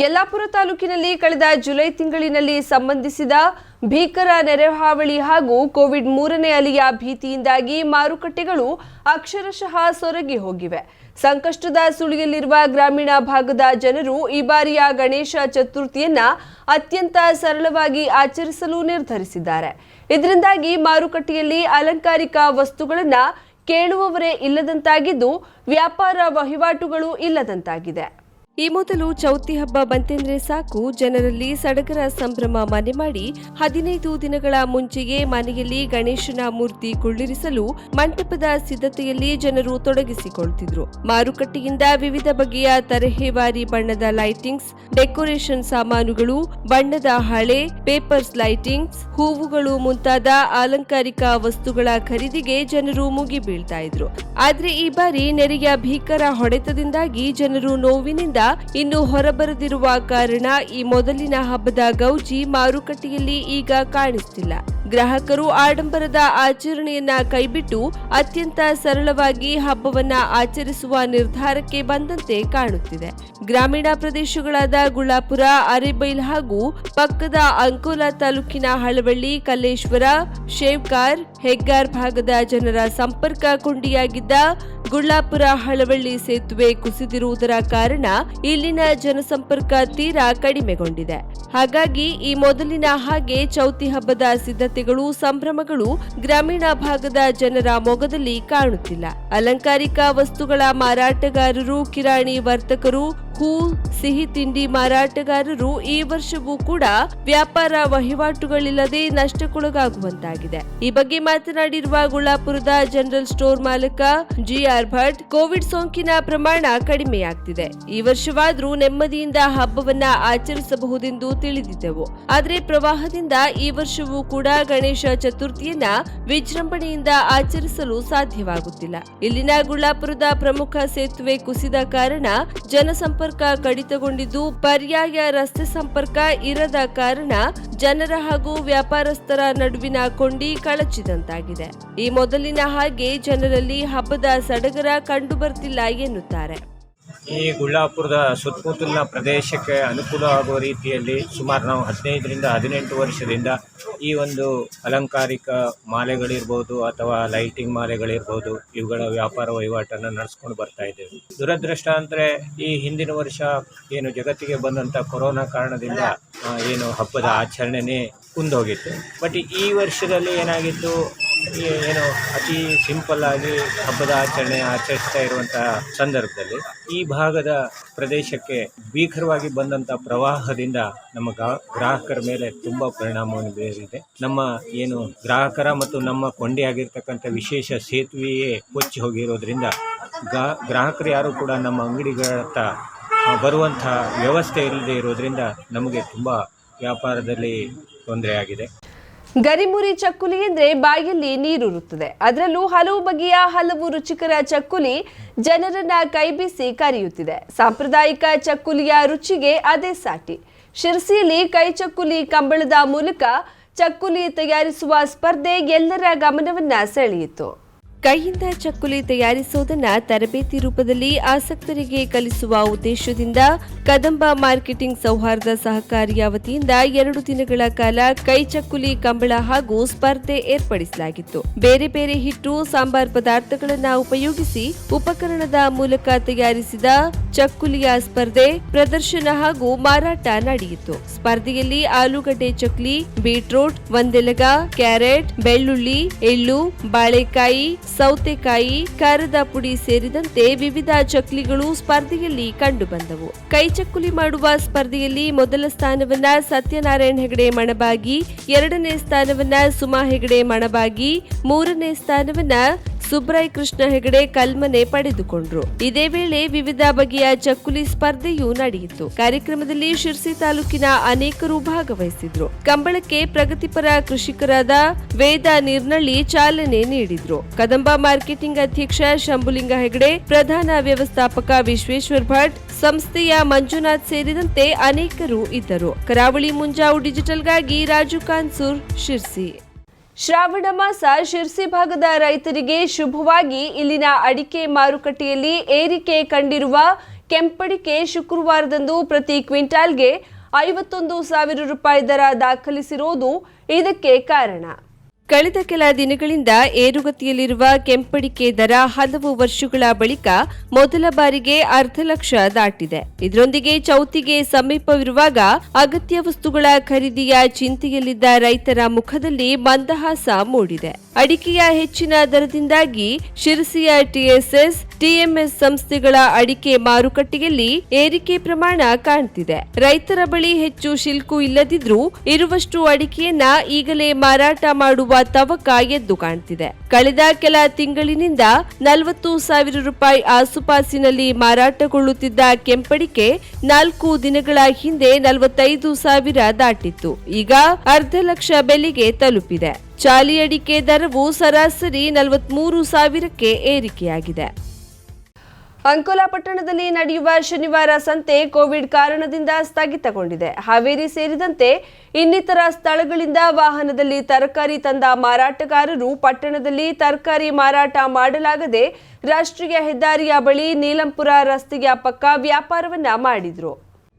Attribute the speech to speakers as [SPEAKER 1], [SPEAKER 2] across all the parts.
[SPEAKER 1] ಯಲ್ಲಾಪುರ ತಾಲೂಕಿನಲ್ಲಿ ಕಳೆದ ಜುಲೈ ತಿಂಗಳಿನಲ್ಲಿ ಸಂಬಂಧಿಸಿದ ಭೀಕರ ನೆರೆಹಾವಳಿ ಹಾಗೂ ಕೋವಿಡ್ ಮೂರನೇ ಅಲೆಯ ಭೀತಿಯಿಂದಾಗಿ ಮಾರುಕಟ್ಟೆಗಳು ಅಕ್ಷರಶಃ ಸೊರಗಿ ಹೋಗಿವೆ. ಸಂಕಷ್ಟದ ಸುಳಿಯಲ್ಲಿರುವ ಗ್ರಾಮೀಣ ಭಾಗದ ಜನರು ಈ ಬಾರಿಯ ಗಣೇಶ ಚತುರ್ಥಿಯನ್ನ ಅತ್ಯಂತ ಸರಳವಾಗಿ ಆಚರಿಸಲು ನಿರ್ಧರಿಸಿದ್ದಾರೆ. ಇದರಿಂದಾಗಿ ಮಾರುಕಟ್ಟೆಯಲ್ಲಿ ಅಲಂಕಾರಿಕ ವಸ್ತುಗಳನ್ನು ಕೇಳುವವರೇ ಇಲ್ಲದಂತಾಗಿದ್ದು ವ್ಯಾಪಾರ ವಹಿವಾಟುಗಳು ಇಲ್ಲದಂತಾಗಿದೆ. ಈ ಮೊದಲು ಚೌತಿ ಹಬ್ಬ ಬಂತೆಂದ್ರೆ ಸಾಕು. ಜನರಲ್ಲಿ ಸಡಗರ ಸಂಭ್ರಮ ಮನೆ ಮಾಡಿ ಹದಿನೈದು ದಿನಗಳ ಮುಂಚೆಯೇ ಮನೆಯಲ್ಲಿ ಗಣೇಶನ ಮೂರ್ತಿ ಕುಳ್ಳಿರಿಸಲು ಮಂಟಪದ ಸಿದ್ಧತೆಯಲ್ಲಿ ಜನರು ತೊಡಗಿಸಿಕೊಳ್ತಿದ್ರು. ಮಾರುಕಟ್ಟೆಯಿಂದ ವಿವಿಧ ಬಗೆಯ ತರಹೇವಾರಿ ಬಣ್ಣದ ಲೈಟಿಂಗ್ಸ್, ಡೆಕೋರೇಷನ್ ಸಾಮಾನುಗಳು, ಬಣ್ಣದ ಹಳೆ, ಪೇಪರ್ಸ್ ಲೈಟಿಂಗ್ಸ್, ಹೂವುಗಳು ಮುಂತಾದ ಅಲಂಕಾರಿಕ ವಸ್ತುಗಳ ಖರೀದಿಗೆ ಜನರು ಮುಗಿಬೀಳ್ತಾ ಇದ್ರು. ಆದ್ರೆ ಈ ಬಾರಿ ನೆರೆಯ ಭೀಕರ ಹೊಡೆತದಿಂದಾಗಿ ಜನರು ನೋವಿನಿಂದ ಇನ್ನು ಹೊರಬರದಿರುವ ಕಾರಣ ಈ ಮೊದಲಿನ ಹಬ್ಬದ ಗೌಜಿ ಮಾರುಕಟ್ಟೆಯಲ್ಲಿ ಈಗ ಕಾಣಿಸುತ್ತಿಲ್ಲ ಗ್ರಾಹಕರು ಆಡಂಬರದ ಆಚರಣೆಯನ್ನ ಕೈಬಿಟ್ಟು ಅತ್ಯಂತ ಸರಳವಾಗಿ ಹಬ್ಬವನ್ನ ಆಚರಿಸುವ ನಿರ್ಧಾರಕ್ಕೆ ಬಂದಂತೆ ಕಾಣುತ್ತಿದೆ. ಗ್ರಾಮೀಣ ಪ್ರದೇಶಗಳಾದ ಗುಳ್ಳಾಪುರ, ಅರೆಬೈಲ್ ಹಾಗೂ ಪಕ್ಕದ ಅಂಕೋಲಾ ತಾಲೂಕಿನ ಹಳವಳ್ಳಿ, ಕಲ್ಲೇಶ್ವರ ಶೇವ್ಕಾರ್ ಹೆಗ್ಗಾರ್ ಭಾಗದ ಜನರ ಸಂಪರ್ಕ ಕೊಂಡಿಯಾಗಿದ್ದ ಗುಳ್ಳಾಪುರ ಹಳವಳ್ಳಿ ಸೇತುವೆ ಕುಸಿದಿರುವುದರ ಕಾರಣ ಇಲ್ಲಿನ ಜನಸಂಪರ್ಕ ತೀರಾ ಕಡಿಮೆಗೊಂಡಿದೆ. ಹಾಗಾಗಿ ಈ ಮೊದಲಿನ ಹಾಗೆ ಚೌತಿ ಹಬ್ಬದ ಸಿದ್ಧತೆಗಳು, ಸಂಭ್ರಮಗಳು ಗ್ರಾಮೀಣ ಭಾಗದ ಜನರ ಮೊಗದಲ್ಲಿ ಕಾಣುತ್ತಿಲ್ಲ. ಅಲಂಕಾರಿಕ ವಸ್ತುಗಳ ಮಾರಾಟಗಾರರು, ಕಿರಾಣಿ ವರ್ತಕರು ಹೂ ಸಿಹಿ ತಿಂಡಿ ಮಾರಾಟಗಾರರು ಈ ವರ್ಷವೂ ಕೂಡ ವ್ಯಾಪಾರ ವಹಿವಾಟುಗಳಿಲ್ಲದೆ ನಷ್ಟಕ್ಕೊಳಗಾಗುವಂತಾಗಿದೆ. ಈ ಬಗ್ಗೆ ಮಾತನಾಡಿರುವ ಗುಳ್ಳಾಪುರದ ಜನರಲ್ ಸ್ಟೋರ್ ಮಾಲಕ ಜಿಆರ್ ಭಟ್, ಕೋವಿಡ್ ಸೋಂಕಿನ ಪ್ರಮಾಣ ಕಡಿಮೆಯಾಗ್ತಿದೆ. ಈ ವರ್ಷವಾದರೂ ನೆಮ್ಮದಿಯಿಂದ ಹಬ್ಬವನ್ನ ಆಚರಿಸಬಹುದೆಂದು ತಿಳಿದಿದ್ದೆವು. ಆದರೆ ಪ್ರವಾಹದಿಂದ ಈ ವರ್ಷವೂ ಕೂಡ ಗಣೇಶ ಚತುರ್ಥಿಯನ್ನ ವಿಜೃಂಭಣೆಯಿಂದ ಆಚರಿಸಲು ಸಾಧ್ಯವಾಗುತ್ತಿಲ್ಲ. ಇಲ್ಲಿನ ಗುಳ್ಳಾಪುರದ ಪ್ರಮುಖ ಸೇತುವೆ ಕುಸಿದ ಕಾರಣ ಜನಸಂಪರ್ಕ ಕಡಿತಗೊಂಡಿದ್ದು ಪರ್ಯಾಯ ರಸ್ತೆ ಸಂಪರ್ಕ ಇರದ ಕಾರಣ ಜನರ ಹಾಗೂ ವ್ಯಾಪಾರಸ್ಥರ ನಡುವಿನ ಕೊಂಡಿ ಕಳಚಿದಂತಾಗಿದೆ. ಈ ಮೊದಲಿನ ಹಾಗೆ ಜನರಲ್ಲಿ ಹಬ್ಬದ ಸಡಗರ ಕಂಡುಬರ್ತಿಲ್ಲ ಎನ್ನುತ್ತಾರೆ.
[SPEAKER 2] ಈ ಗುಳ್ಳಾಪುರದ ಸುತ್ತಮುತ್ತಲಿನ ಪ್ರದೇಶಕ್ಕೆ ಅನುಕೂಲ ಆಗುವ ರೀತಿಯಲ್ಲಿ ಸುಮಾರು ನಾವು ಹದಿನೈದರಿಂದ ಹದಿನೆಂಟು ವರ್ಷದಿಂದ ಈ ಒಂದು ಅಲಂಕಾರಿಕ ಮಾಲೆಗಳಿರ್ಬೋದು ಅಥವಾ ಲೈಟಿಂಗ್ ಮಾಲೆಗಳಿರ್ಬೋದು ಇವುಗಳ ವ್ಯಾಪಾರ ವಹಿವಾಟನ್ನು ನಡೆಸ್ಕೊಂಡು ಬರ್ತಾ ಇದ್ದೇವೆ. ದುರದೃಷ್ಟ ಅಂದರೆ ಈ ಹಿಂದಿನ ವರ್ಷ ಏನು ಜಗತ್ತಿಗೆ ಬಂದಂಥ ಕೊರೋನಾ ಕಾರಣದಿಂದ ಏನು ಹಬ್ಬದ ಆಚರಣೆನೇ ಕುಂದೋಗಿತ್ತು. ಬಟ್ ಈ ವರ್ಷದಲ್ಲಿ ಏನಾಗಿತ್ತು? ಏನು ಅತಿ ಸಿಂಪಲ್ ಆಗಿ ಹಬ್ಬದ ಆಚರಣೆ ಆಚರಿಸ್ತಾ ಇರುವಂತಹ ಸಂದರ್ಭದಲ್ಲಿ ಈ ಭಾಗದ ಪ್ರದೇಶಕ್ಕೆ ಭೀಕರವಾಗಿ ಬಂದಂಥ ಪ್ರವಾಹದಿಂದ ನಮ್ಮ ಗ್ರಾಹಕರ ಮೇಲೆ ತುಂಬ ಪರಿಣಾಮವನ್ನು ಬೀರಿದೆ. ನಮ್ಮ ಏನು ಗ್ರಾಹಕರ ಮತ್ತು ನಮ್ಮ ಕೊಂಡಿಯಾಗಿರ್ತಕ್ಕಂಥ ವಿಶೇಷ ಸೇತುವೆಯೇ ಕೊಚ್ಚಿ ಹೋಗಿರೋದ್ರಿಂದ ಗ್ರಾಹಕರು ಯಾರು ಕೂಡ ನಮ್ಮ ಅಂಗಡಿಗಳತ್ತ ಬರುವಂತಹ ವ್ಯವಸ್ಥೆ ಇಲ್ಲದೆ ಇರೋದ್ರಿಂದ ನಮಗೆ ತುಂಬ ವ್ಯಾಪಾರದಲ್ಲಿ ತೊಂದರೆಯಾಗಿದೆ
[SPEAKER 1] ಗರಿಮುರಿ ಚಕ್ಕುಲಿ ಎಂದ್ರೆ ಬಾಯಲ್ಲಿ ನೀರುರುತ್ತದೆ. ಅದರಲ್ಲೂ ಹಲವು ಬಗೆಯ ಹಲವು ರುಚಿಕರ ಚಕ್ಕುಲಿ ಜನರನ್ನ ಕೈಬೀಸಿ ಕರೆಯುತ್ತಿದೆ. ಸಾಂಪ್ರದಾಯಿಕ ಚಕ್ಕುಲಿಯ ರುಚಿಗೆ ಅದೇ ಸಾಟಿ. ಶಿರಸಿಯಲ್ಲಿ ಕೈ ಚಕ್ಕುಲಿ ಕಂಬಳದ ಮೂಲಕ ಚಕ್ಕುಲಿ ತಯಾರಿಸುವ ಸ್ಪರ್ಧೆ ಎಲ್ಲರ ಗಮನವನ್ನ ಸೆಳೆಯಿತು. ಕೈಯಿಂದ ಚಕ್ಕುಲಿ ತಯಾರಿಸುವುದನ್ನ ತರಬೇತಿ ರೂಪದಲ್ಲಿ ಆಸಕ್ತರಿಗೆ ಕಲಿಸುವ ಉದ್ದೇಶದಿಂದ ಕದಂಬ ಮಾರ್ಕೆಟಿಂಗ್ ಸೌಹಾರ್ದ ಸಹಕಾರಿಯ ವತಿಯಿಂದ ಎರಡು ದಿನಗಳ ಕಾಲ ಕೈ ಚಕ್ಕುಲಿ ಕಂಬಳ ಹಾಗೂ ಸ್ಪರ್ಧೆ ಏರ್ಪಡಿಸಲಾಗಿತ್ತು. ಬೇರೆ ಬೇರೆ ಹಿಟ್ಟು, ಸಾಂಬಾರ್ ಪದಾರ್ಥಗಳನ್ನು ಉಪಯೋಗಿಸಿ ಉಪಕರಣದ ಮೂಲಕ ತಯಾರಿಸಿದ ಚಕ್ಕುಲಿಯ ಸ್ಪರ್ಧೆ, ಪ್ರದರ್ಶನ ಹಾಗೂ ಮಾರಾಟ ನಡೆಯಿತು. ಸ್ಪರ್ಧೆಯಲ್ಲಿ ಆಲೂಗಡ್ಡೆ ಚಕ್ಲಿ, ಬೀಟ್ರೂಟ್, ಒಂದೆಲಗ, ಕ್ಯಾರೆಟ್, ಬೆಳ್ಳುಳ್ಳಿ, ಎಳ್ಳು, ಬಾಳೆಕಾಯಿ ಸೌತೆಕಾಯಿ, ಕರದ ಪುಡಿ ಸೇರಿದಂತೆ ವಿವಿಧ ಚಕ್ಲಿಗಳು ಸ್ಪರ್ಧೆಯಲ್ಲಿ ಕಂಡುಬಂದವು. ಕೈಚಕ್ಕುಲಿ ಮಾಡುವ ಸ್ಪರ್ಧೆಯಲ್ಲಿ ಮೊದಲ ಸ್ಥಾನವನ್ನ ಸತ್ಯನಾರಾಯಣ ಹೆಗಡೆ ಮಣಬಾಗಿ, ಎರಡನೇ ಸ್ಥಾನವನ್ನ ಸುಮಾ ಹೆಗಡೆ ಮಣಬಾಗಿ, ಮೂರನೇ ಸ್ಥಾನವನ್ನ ಸುಬ್ರಾಯ್ ಕೃಷ್ಣ ಹೆಗಡೆ ಕಲ್ಮನೆ ಪಡೆದುಕೊಂಡ್ರು. ಇದೇ ವೇಳೆ ವಿವಿಧ ಬಗೆಯ ಚಕ್ಕುಲಿ ಸ್ಪರ್ಧೆಯೂ ನಡೆಯಿತು. ಕಾರ್ಯಕ್ರಮದಲ್ಲಿ ಶಿರ್ಸಿ ತಾಲೂಕಿನ ಅನೇಕರು ಭಾಗವಹಿಸಿದ್ರು. ಕಂಬಳಕ್ಕೆ ಪ್ರಗತಿಪರ ಕೃಷಿಕರಾದ ವೇದ ನಿರ್ನಳ್ಳಿ ಚಾಲನೆ ನೀಡಿದ್ರು. ಕದಂಬ ಮಾರ್ಕೆಟಿಂಗ್ ಅಧ್ಯಕ್ಷ ಶಂಭುಲಿಂಗ ಹೆಗಡೆ, ಪ್ರಧಾನ ವ್ಯವಸ್ಥಾಪಕ ವಿಶ್ವೇಶ್ವರ್ ಭಟ್, ಸಂಸ್ಥೆಯ ಮಂಜುನಾಥ್ ಸೇರಿದಂತೆ ಅನೇಕರು ಇದ್ದರು. ಕರಾವಳಿ ಮುಂಜಾವು ಡಿಜಿಟಲ್ಗಾಗಿ ರಾಜು ಕಾನ್ಸೂರ್, ಶಿರ್ಸಿ. ಶ್ರಾವಣ ಮಾಸ ಶಿರ್ಸಿ ಭಾಗದ ರೈತರಿಗೆ ಶುಭವಾಗಿ ಇಲ್ಲಿನ ಅಡಿಕೆ ಮಾರುಕಟ್ಟೆಯಲ್ಲಿ ಏರಿಕೆ ಕಂಡಿರುವ ಕೆಂಪಡಿಕೆ ಶುಕ್ರವಾರದಂದು ಪ್ರತಿ ಕ್ವಿಂಟಾಲ್ಗೆ ಐವತ್ತೊಂದು ಸಾವಿರ ರೂಪಾಯಿ ದರ ದಾಖಲಿಸಿರುವುದು ಇದಕ್ಕೆ ಕಾರಣ. ಕಳೆದ ಕೆಲ ದಿನಗಳಿಂದ ಏರುಗತಿಯಲ್ಲಿರುವ ಕೆಂಪಡಿಕೆ ದರ ಹಲವು ವರ್ಷಗಳ ಬಳಿಕ ಮೊದಲ ಬಾರಿಗೆ ಅರ್ಧ ಲಕ್ಷ ದಾಟಿದೆ. ಇದರೊಂದಿಗೆ ಚೌತಿಗೆ ಸಮೀಪವಿರುವಾಗ ಅಗತ್ಯ ವಸ್ತುಗಳ ಖರೀದಿಯ ಚಿಂತೆಯಲ್ಲಿದ್ದ ರೈತರ ಮುಖದಲ್ಲಿ ಮಂದಹಾಸ ಮೂಡಿದೆ. ಅಡಿಕೆಯ ಹೆಚ್ಚಿನ ದರದಿಂದಾಗಿ ಶಿರಸಿಯ ಟಿಎಸ್ಎಸ್ ಟಿಎಂಎಸ್ ಸಂಸ್ಥೆಗಳ ಅಡಿಕೆ ಮಾರುಕಟ್ಟೆಯಲ್ಲಿ ಏರಿಕೆ ಪ್ರಮಾಣ ಕಾಣ್ತಿದೆ. ರೈತರ ಬಳಿ ಹೆಚ್ಚು ಶಿಲ್ಕು ಇಲ್ಲದಿದ್ರೂ ಇರುವಷ್ಟು ಅಡಿಕೆಯನ್ನ ಈಗಲೇ ಮಾರಾಟ ಮಾಡುವ ತವಕ ಎದ್ದು ಕಾಣ್ತಿದೆ. ಕಳೆದ ಕೆಲ ತಿಂಗಳಿನಿಂದ ನಲವತ್ತು ಸಾವಿರ ರೂಪಾಯಿ ಆಸುಪಾಸಿನಲ್ಲಿ ಮಾರಾಟಗೊಳ್ಳುತ್ತಿದ್ದ ಕೆಂಪಡಿಕೆ ನಾಲ್ಕು ದಿನಗಳ ಹಿಂದೆ ನಲವತ್ತೈದು ಸಾವಿರ ದಾಟಿತ್ತು. ಈಗ ಅರ್ಧ ಲಕ್ಷ ಬೆಲೆಗೆ ತಲುಪಿದೆ. ಚಾಲಿ ಅಡಿಕೆ ದರವು ಸರಾಸರಿ ನಲವತ್ಮೂರು ಸಾವಿರಕ್ಕೆ ಏರಿಕೆಯಾಗಿದೆ. ಅಂಕೋಲಾ ಪಟ್ಟಣದಲ್ಲಿ ನಡೆಯುವ ಶನಿವಾರ ಸಂತೆ ಕೋವಿಡ್ ಕಾರಣದಿಂದ ಸ್ಥಗಿತಗೊಂಡಿದೆ. ಹಾವೇರಿ ಸೇರಿದಂತೆ ಇನ್ನಿತರ ಸ್ಥಳಗಳಿಂದ ವಾಹನದಲ್ಲಿ ತರಕಾರಿ ತಂದ ಮಾರಾಟಗಾರರು ಪಟ್ಟಣದಲ್ಲಿ ತರಕಾರಿ ಮಾರಾಟ ಮಾಡಲಾಗದೆ ರಾಷ್ಟ್ರೀಯ ಹೆದ್ದಾರಿಯ ಬಳಿ ನೀಲಂಪುರ ರಸ್ತೆಯ ಪಕ್ಕ ವ್ಯಾಪಾರವನ್ನ ಮಾಡಿದ್ರು.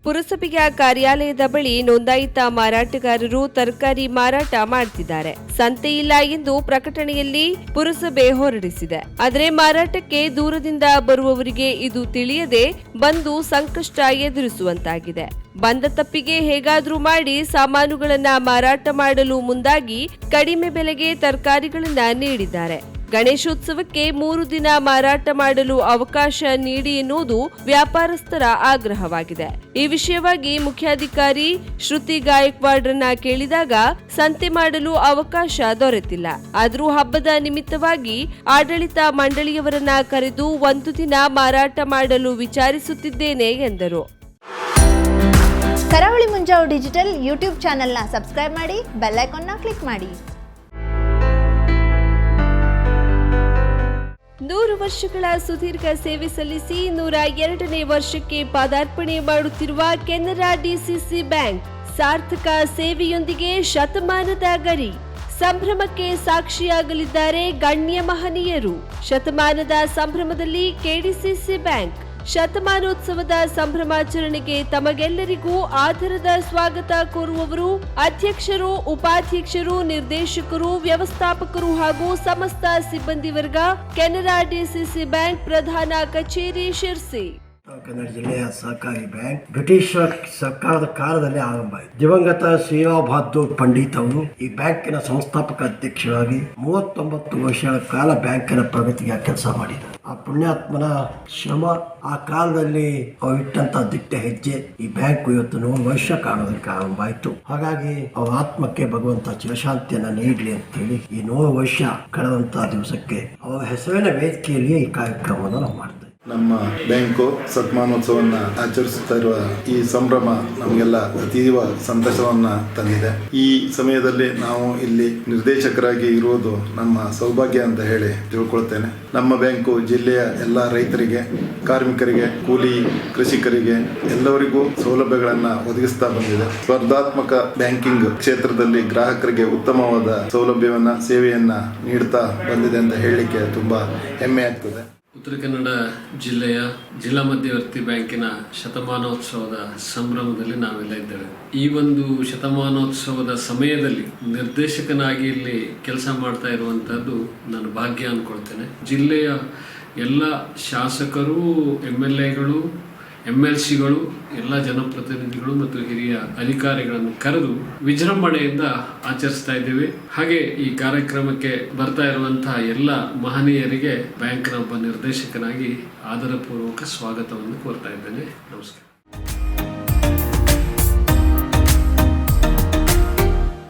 [SPEAKER 1] ಪುರಸಭೆಯ ಕಾರ್ಯಾಲಯದ ಬಳಿ ನೋಂದಾಯಿತ ಮಾರಾಟಗಾರರು ತರಕಾರಿ ಮಾರಾಟ ಮಾಡ್ತಿದ್ದಾರೆ. ಸಂತೆಯಿಲ್ಲ ಎಂದು ಪ್ರಕಟಣೆಯಲ್ಲಿ ಪುರಸಭೆ ಹೊರಡಿಸಿದೆ. ಆದರೆ ಮಾರಾಟಕ್ಕೆ ದೂರದಿಂದ ಬರುವವರಿಗೆ ಇದು ತಿಳಿಯದೆ ಬಂದು ಸಂಕಷ್ಟ ಎದುರಿಸುವಂತಾಗಿದೆ. ಬಂದ ತಪ್ಪಿಗೆ ಹೇಗಾದ್ರೂ ಮಾಡಿ ಸಾಮಾನುಗಳನ್ನ ಮಾರಾಟ ಮಾಡಲು ಮುಂದಾಗಿ ಕಡಿಮೆ ಬೆಲೆಗೆ ತರಕಾರಿಗಳನ್ನ ನೀಡಿದ್ದಾರೆ. ಗಣೇಶೋತ್ಸವಕ್ಕೆ ಮೂರು ದಿನ ಮಾರಾಟ ಮಾಡಲು ಅವಕಾಶ ನೀಡಿ ಎನ್ನುವುದು ವ್ಯಾಪಾರಸ್ಥರ ಆಗ್ರಹವಾಗಿದೆ. ಈ ವಿಷಯವಾಗಿ ಮುಖ್ಯಾಧಿಕಾರಿ ಶ್ರುತಿ ಗಾಯಕ್ವಾಡ್ರನ್ನ ಕೇಳಿದಾಗ ಸಂತೆ ಮಾಡಲು ಅವಕಾಶ ದೊರೆತಿಲ್ಲ. ಆದರೂ ಹಬ್ಬದ ನಿಮಿತ್ತವಾಗಿ ಆಡಳಿತ ಮಂಡಳಿಯವರನ್ನ ಕರೆದು ಒಂದು ದಿನ ಮಾರಾಟ ಮಾಡಲು ವಿಚಾರಿಸುತ್ತಿದ್ದೇನೆ ಎಂದರು.
[SPEAKER 3] ಕರಾವಳಿ ಮುಂಜಾವು ಡಿಜಿಟಲ್ ಯೂಟ್ಯೂಬ್ ಚಾನೆಲ್ನ ಸಬ್ಸ್ಕ್ರೈಬ್ ಮಾಡಿ, ಬೆಲ್ ಐಕಾನ್ನ ಕ್ಲಿಕ್ ಮಾಡಿ.
[SPEAKER 1] ನೂರು ವರ್ಷಗಳ ಸುದೀರ್ಘ ಸೇವೆ ಸಲ್ಲಿಸಿ ನೂರ ಎರಡನೇ ವರ್ಷಕ್ಕೆ ಪಾದಾರ್ಪಣೆ ಮಾಡುತ್ತಿರುವ ಕೆನರಾ ಡಿಸಿಸಿ ಬ್ಯಾಂಕ್ ಸಾರ್ಥಕ ಸೇವೆಯೊಂದಿಗೆ ಶತಮಾನದ ಗರಿ. ಸಂಭ್ರಮಕ್ಕೆ ಸಾಕ್ಷಿಯಾಗಲಿದ್ದಾರೆ ಗಣ್ಯ ಮಹನೀಯರು. ಶತಮಾನದ ಸಂಭ್ರಮದಲ್ಲಿ ಕೆಡಿಸಿಸಿ ಬ್ಯಾಂಕ್ ಶತಮಾನೋತ್ಸವದ ಸಂಭ್ರಮಾಚರಣೆಗೆ ತಮಗೆಲ್ಲರಿಗೂ ಆಧಾರದ ಸ್ವಾಗತ ಕೋರುವವರು ಅಧ್ಯಕ್ಷರು, ಉಪಾಧ್ಯಕ್ಷರು, ನಿರ್ದೇಶಕರು, ವ್ಯವಸ್ಥಾಪಕರು ಹಾಗೂ ಸಮಸ್ತ ಸಿಬ್ಬಂದಿ ವರ್ಗ, ಕೆನರಾ ಡಿಸಿಸಿ ಬ್ಯಾಂಕ್ ಪ್ರಧಾನ ಕಚೇರಿ ಶಿರ್ಸಿ.
[SPEAKER 4] ಕನ್ನಡ ಜಿಲ್ಲೆಯ ಸಹಕಾರಿ ಬ್ಯಾಂಕ್. ಬ್ರಿಟಿಷ್ ಸರ್ಕಾರದ ಕಾಲದಲ್ಲಿ ಆರಂಭ ಆಯಿತು. ದಿವಂಗತ ಶ್ರೀರಾವ್ ಬಹದ್ದೂರ್ ಪಂಡಿತ್ ಅವರು ಈ ಬ್ಯಾಂಕಿನ ಸಂಸ್ಥಾಪಕ ಅಧ್ಯಕ್ಷರಾಗಿ ಮೂವತ್ತೊಂಬತ್ತು ವರ್ಷಗಳ ಕಾಲ ಬ್ಯಾಂಕಿನ ಪ್ರಗತಿಗೆ ಕೆಲಸ ಮಾಡಿದ್ದಾರೆ ಆ ಪುಣ್ಯಾತ್ಮನ ಶ್ರಮ, ಆ ಕಾಲದಲ್ಲಿ ಅವ್ರು ಇಟ್ಟಂತ ದಿಟ್ಟ ಹೆಜ್ಜೆ ಈ ಬ್ಯಾಂಕ್ ಇವತ್ತು ನೂರು ವರ್ಷ ಕಾಣೋದಕ್ಕೆ ಆರಂಭ ಆಯಿತು. ಹಾಗಾಗಿ ಅವರ ಆತ್ಮಕ್ಕೆ ಭಗವಂತ ಚಿರಶಾಂತಿಯನ್ನ ನೀಡಲಿ ಅಂತೇಳಿ ಈ ನೂರು ವರ್ಷ ಕಳೆದಂತ ದಿವಸಕ್ಕೆ ಅವರ ಹೆಸರಿನ ವೇದಿಕೆಯಲ್ಲಿಯೇ ಈ ಕಾರ್ಯಕ್ರಮವನ್ನು ನಾವು ಮಾಡ್ತೇವೆ.
[SPEAKER 5] ನಮ್ಮ ಬ್ಯಾಂಕು ಸತ್ಮಾನೋತ್ಸವವನ್ನು ಆಚರಿಸುತ್ತಾ ಇರುವ ಈ ಸಂಭ್ರಮ ನಮಗೆಲ್ಲ ಅತೀವ ಸಂತಸವನ್ನು ತಂದಿದೆ. ಈ ಸಮಯದಲ್ಲಿ ನಾವು ಇಲ್ಲಿ ನಿರ್ದೇಶಕರಾಗಿ ಇರುವುದು ನಮ್ಮ ಸೌಭಾಗ್ಯ ಅಂತ ಹೇಳಿ ತಿಳ್ಕೊಳ್ತೇನೆ. ನಮ್ಮ ಬ್ಯಾಂಕು ಜಿಲ್ಲೆಯ ಎಲ್ಲ ರೈತರಿಗೆ, ಕಾರ್ಮಿಕರಿಗೆ, ಕೂಲಿ ಕೃಷಿಕರಿಗೆ ಎಲ್ಲರಿಗೂ ಸೌಲಭ್ಯಗಳನ್ನು ಒದಗಿಸ್ತಾ ಬಂದಿದೆ. ಸ್ಪರ್ಧಾತ್ಮಕ ಬ್ಯಾಂಕಿಂಗ್ ಕ್ಷೇತ್ರದಲ್ಲಿ ಗ್ರಾಹಕರಿಗೆ ಉತ್ತಮವಾದ ಸೌಲಭ್ಯವನ್ನ, ಸೇವೆಯನ್ನ ನೀಡ್ತಾ ಬಂದಿದೆ ಅಂತ ಹೇಳಲಿಕ್ಕೆ ತುಂಬಾ ಹೆಮ್ಮೆ ಆಗ್ತದೆ.
[SPEAKER 6] ಉತ್ತರ ಕನ್ನಡ ಜಿಲ್ಲೆಯ ಜಿಲ್ಲಾ ಮಧ್ಯವರ್ತಿ ಬ್ಯಾಂಕಿನ ಶತಮಾನೋತ್ಸವದ ಸಂಭ್ರಮದಲ್ಲಿ ನಾವೆಲ್ಲ ಇದ್ದೇವೆ. ಈ ಒಂದು ಶತಮಾನೋತ್ಸವದ ಸಮಯದಲ್ಲಿ ನಿರ್ದೇಶಕನಾಗಿ ಇಲ್ಲಿ ಕೆಲಸ ಮಾಡ್ತಾ ಇರುವಂತಹದ್ದು ನಾನು ಭಾಗ್ಯ ಅನ್ಕೊಳ್ತೇನೆ. ಜಿಲ್ಲೆಯ ಎಲ್ಲ ಶಾಸಕರು ಎಂ ಎಲ್ ಎಗಳು ಎಂ ಎಲ್ ಸಿಗಳು ಎಲ್ಲ ಜನಪ್ರತಿನಿಧಿಗಳು ಮತ್ತು ಹಿರಿಯ ಅಧಿಕಾರಿಗಳನ್ನು ಕರೆದು ವಿಜೃಂಭಣೆಯಿಂದ ಆಚರಿಸ್ತಾ ಇದ್ದೇವೆ. ಹಾಗೆ ಈ ಕಾರ್ಯಕ್ರಮಕ್ಕೆ ಬರ್ತಾ ಇರುವಂತಹ ಎಲ್ಲ ಮಹನೀಯರಿಗೆ ಬ್ಯಾಂಕ್ನ ಒಬ್ಬ ನಿರ್ದೇಶಕನಾಗಿ ಆದರಪೂರ್ವಕ ಸ್ವಾಗತವನ್ನು ಕೋರ್ತಾ ಇದ್ದೇನೆ. ನಮಸ್ಕಾರ.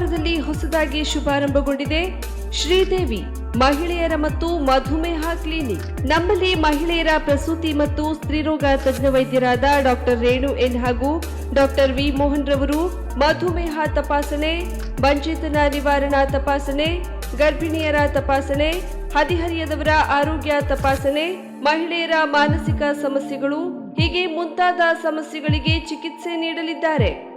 [SPEAKER 1] ಕಾರವಾರದಲ್ಲಿ ಹೊಸದಾಗಿ ಶುಭಾರಂಭಗೊಂಡಿದೆ. ಶ್ರೀದೇವಿ, ಮಹಿಳೆಯರ ಮತ್ತು ಮಧುಮೇಹ ಕ್ಲಿನಿಕ್. ನಮ್ಮಲ್ಲಿ ಮಹಿಳೆಯರ ಪ್ರಸೂತಿ ಮತ್ತು ಸ್ತ್ರೀರೋಗ ತಜ್ಞ ವೈದ್ಯರಾದ ಡಾಕ್ಟರ್ ರೇಣು ಎನ್ ಹಾಗೂ ಡಾಕ್ಟರ್ ವಿ ಮೋಹನ್ ರವರು ಮಧುಮೇಹ ತಪಾಸಣೆ, ಬಂಚೇತನ ನಿವಾರಣಾ ತಪಾಸಣೆ, ಗರ್ಭಿಣಿಯರ ತಪಾಸಣೆ, ಹದಿಹರಿಯದವರ ಆರೋಗ್ಯ ತಪಾಸಣೆ, ಮಹಿಳೆಯರ ಮಾನಸಿಕ ಸಮಸ್ಯೆಗಳು, ಹೀಗೆ ಮುಂತಾದ ಸಮಸ್ಯೆಗಳಿಗೆ ಚಿಕಿತ್ಸೆ ನೀಡಲಿದ್ದಾರೆ.